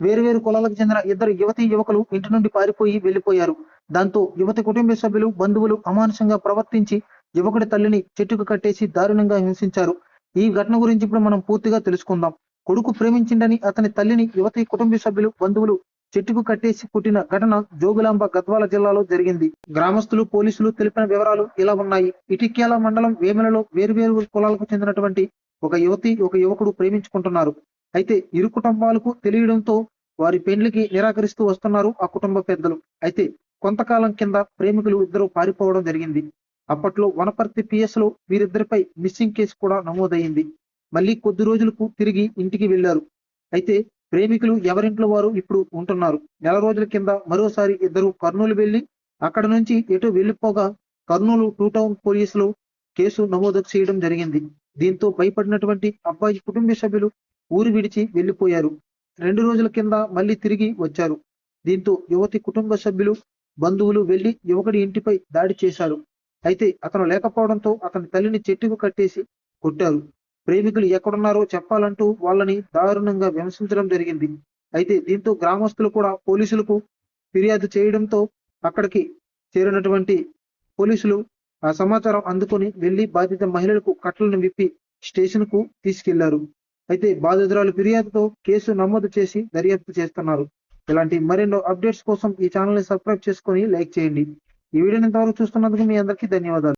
వేరువేరు కులాలకు చెందిన ఇద్దరు యువతీ యువకులు ఇంటి నుండి పారిపోయి వెళ్ళిపోయారు దాంతో యువతి కుటుంబ సభ్యులు బంధువులు అమానుషంగా ప్రవర్తించి యువకుడి తల్లిని చెట్టుకు కట్టేసి దారుణంగా హింసించారు. ఈ ఘటన గురించి ఇప్పుడు మనం పూర్తిగా తెలుసుకుందాం. కొడుకు ప్రేమించిండని అతని తల్లిని యువతి కుటుంబ సభ్యులు బంధువులు చెట్టుకు కట్టేసి పుట్టిన ఘటన జోగులాంబ గద్వాల జిల్లాలో జరిగింది. గ్రామస్తులు పోలీసులు తెలిపిన వివరాలు ఇలా ఉన్నాయి. ఇటిక్యాల మండలం వేములలో వేరువేరు కులాలకు చెందినటువంటి ఒక యువతి ఒక యువకుడు ప్రేమించుకుంటున్నారు. అయితే ఇరు కుటుంబాలకు తెలియడంతో వారి పెండ్లికి నిరాకరిస్తూ వస్తున్నారు ఆ కుటుంబ పెద్దలు. అయితే కొంతకాలం కింద ప్రేమికులు ఇద్దరు పారిపోవడం జరిగింది. అప్పట్లో వనపర్తి పిఎస్లో వీరిద్దరిపై మిస్సింగ్ కేసు కూడా నమోదయ్యింది. మళ్ళీ కొద్ది రోజులకు తిరిగి ఇంటికి వెళ్ళారు అయితే ప్రేమికులు ఎవరింట్లో వారు ఇప్పుడు ఉంటున్నారు. నెల రోజుల కింద మరోసారి ఇద్దరు కర్నూలు వెళ్ళి అక్కడ నుంచి ఎటు వెళ్ళిపోగా కర్నూలు టూ టౌన్ పోలీసులు కేసు నమోదు చేయడం జరిగింది. దీంతో భయపడినటువంటి అబ్బాయి కుటుంబ సభ్యులు ఊరు విడిచి వెళ్ళిపోయారు రెండు రోజుల కింద మళ్ళీ తిరిగి వచ్చారు. దీంతో యువతి కుటుంబ సభ్యులు బంధువులు వెళ్ళి యువకుడి ఇంటిపై దాడి చేశారు. అయితే అతను లేకపోవడంతో అతని తల్లిని చెట్టుకు కట్టేసి కొట్టారు. ప్రేమికులు ఎక్కడున్నారో చెప్పాలంటూ వాళ్ళని దారుణంగా విమర్శించడం జరిగింది. అయితే దీంతో గ్రామస్తులు కూడా పోలీసులకు ఫిర్యాదు చేయడంతో అక్కడికి చేరినటువంటి పోలీసులు ఆ సమాచారం అందుకొని వెళ్ళి బాధిత మహిళలకు కట్టలను విప్పి స్టేషన్కు తీసుకెళ్ళారు. అయితే బాధితురాలు ఫిర్యాదుతో కేసు నమోదు చేసి దర్యాప్తు చేస్తున్నారు. ఇలాంటి మరెన్నో అప్డేట్స్ కోసం ఈ ఛానల్ని సబ్స్క్రైబ్ చేసుకొని లైక్ చేయండి. ఈ వీడియోని ఇంతవరకు చూస్తున్నందుకు మీ అందరికీ ధన్యవాదాలు.